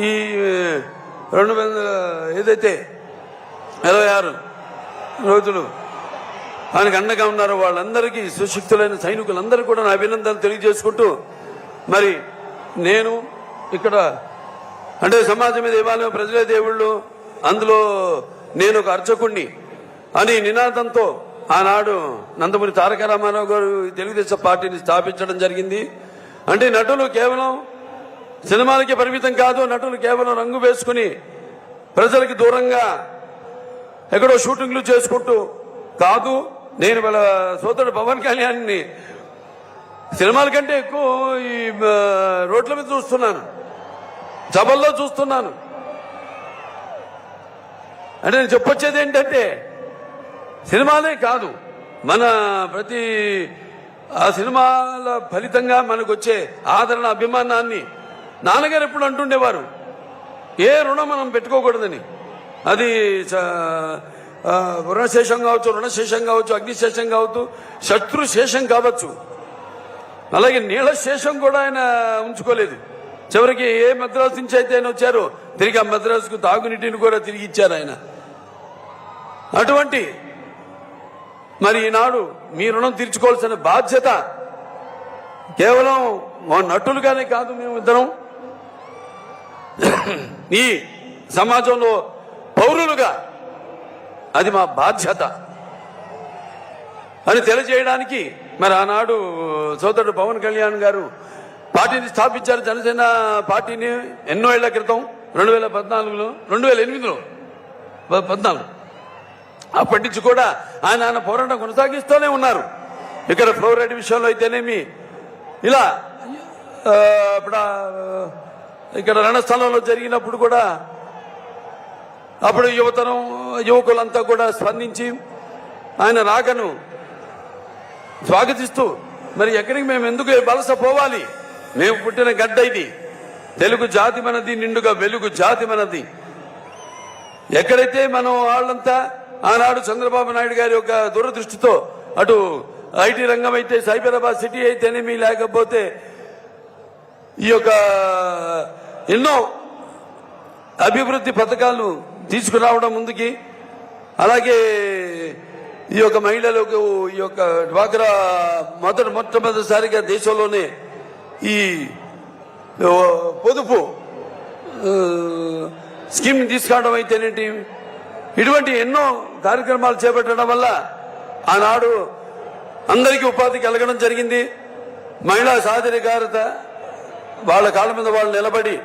ఈ రెండు వేల ఏదైతే ఇరవై ఆరు రోజులు ఆయనకు అండగా ఉన్నారో వాళ్ళందరికీ సుశక్తులైన సైనికులందరూ కూడా నా అభినందనలు తెలియజేసుకుంటూ మరి నేను ఇక్కడ అంటే సమాజమే దేవాలయం ప్రజలే దేవుళ్ళు అందులో నేను ఒక అర్చకుణ్ణి అని నినాదంతో ఆనాడు నందమూరి తారక రామారావు గారు తెలుగుదేశం పార్టీని స్థాపించడం జరిగింది. అంటే నటులు కేవలం సినిమాలకి పరిమితం కాదు నటులు కేవలం రంగు వేసుకుని ప్రజలకి దూరంగా ఎక్కడో షూటింగ్లు చేసుకుంటూ కాదు నేను వాళ్ళ సోదరుడు పవన్ కళ్యాణ్ని సినిమాల కంటే ఎక్కువ ఈ రోడ్ల మీద చూస్తున్నాను. సభల్లో చూస్తున్నాను. అంటే నేను చెప్పొచ్చేది ఏంటంటే సినిమాలే కాదు మన ప్రతి ఆ సినిమాల ఫలితంగా మనకు వచ్చే ఆదరణ అభిమానాన్ని నాన్నగారు ఎప్పుడు అంటుండేవారు ఏ రుణం మనం పెట్టుకోకూడదని. అది రుణశేషం కావచ్చు రుణశేషం కావచ్చు అగ్నిశేషం కావచ్చు శత్రు శేషం కావచ్చు. అలాగే నీళ్ళ శేషం కూడా ఆయన ఉంచుకోలేదు. చివరికి ఏ మద్రాసు నుంచి అయితే ఆయన వచ్చారో తిరిగి ఆ మద్రాసుకు తాగునీటిని కూడా తిరిగి ఇచ్చారు ఆయన. అటువంటి మరి ఈనాడు మీ రుణం తీర్చుకోవాల్సిన బాధ్యత కేవలం మా నటులుగానే కాదు మేము ఇద్దరం. ఈ సమాజంలో పౌరులుగా అది మా బాధ్యత. అని తెలియజేయడానికి మరి ఆనాడు సోదరుడు పవన్ కళ్యాణ్ గారు పార్టీని స్థాపించారు జనసేన పార్టీని ఎన్నో ఏళ్ళ క్రితం రెండు వేల పద్నాలుగులో రెండు వేల ఎనిమిదిలో పద్నాలుగు. అప్పటి నుంచి కూడా ఆయన ఆయన పోరాటం కొనసాగిస్తూనే ఉన్నారు. ఇక్కడ ఫ్లోరైడ్ విషయంలో అయితేనేమి ఇలా ఇప్పుడు ఇక్కడ రణస్థలంలో జరిగినప్పుడు కూడా అప్పుడు యువతరం యువకులంతా కూడా స్పందించి ఆయన రాకను స్వాగతిస్తూ మరి ఎక్కడికి మేము ఎందుకు వలస పోవాలి? మేము పుట్టిన గడ్డ ఇది. తెలుగు జాతి మనది నిండుగా వెలుగు జాతి మనది. ఎక్కడైతే మనం వాళ్ళంతా ఆనాడు చంద్రబాబు నాయుడు గారి యొక్క దూరదృష్టితో అటు ఐటీ రంగం అయితే సైబరాబాద్ సిటీ అయితేనేమి లేకపోతే ఈ యొక్క ఎన్నో అభివృద్ధి పథకాలను తీసుకురావడం ముందుకి అలాగే ఈ యొక్క మహిళలకు ఈ యొక్క డ్వాక్రా మొదటి మొట్టమొదటిసారిగా దేశంలోనే ఈ పొదుపు స్కీమ్ తీసుకురావడం అయితేనేంటి? ఇటువంటి ఎన్నో కార్యక్రమాలు చేపట్టడం వల్ల ఆనాడు అందరికీ ఉపాధి కలగడం జరిగింది. మహిళా సాధికారత వాళ్ళ కాళ్ళ మీద వాళ్ళు నిలబడి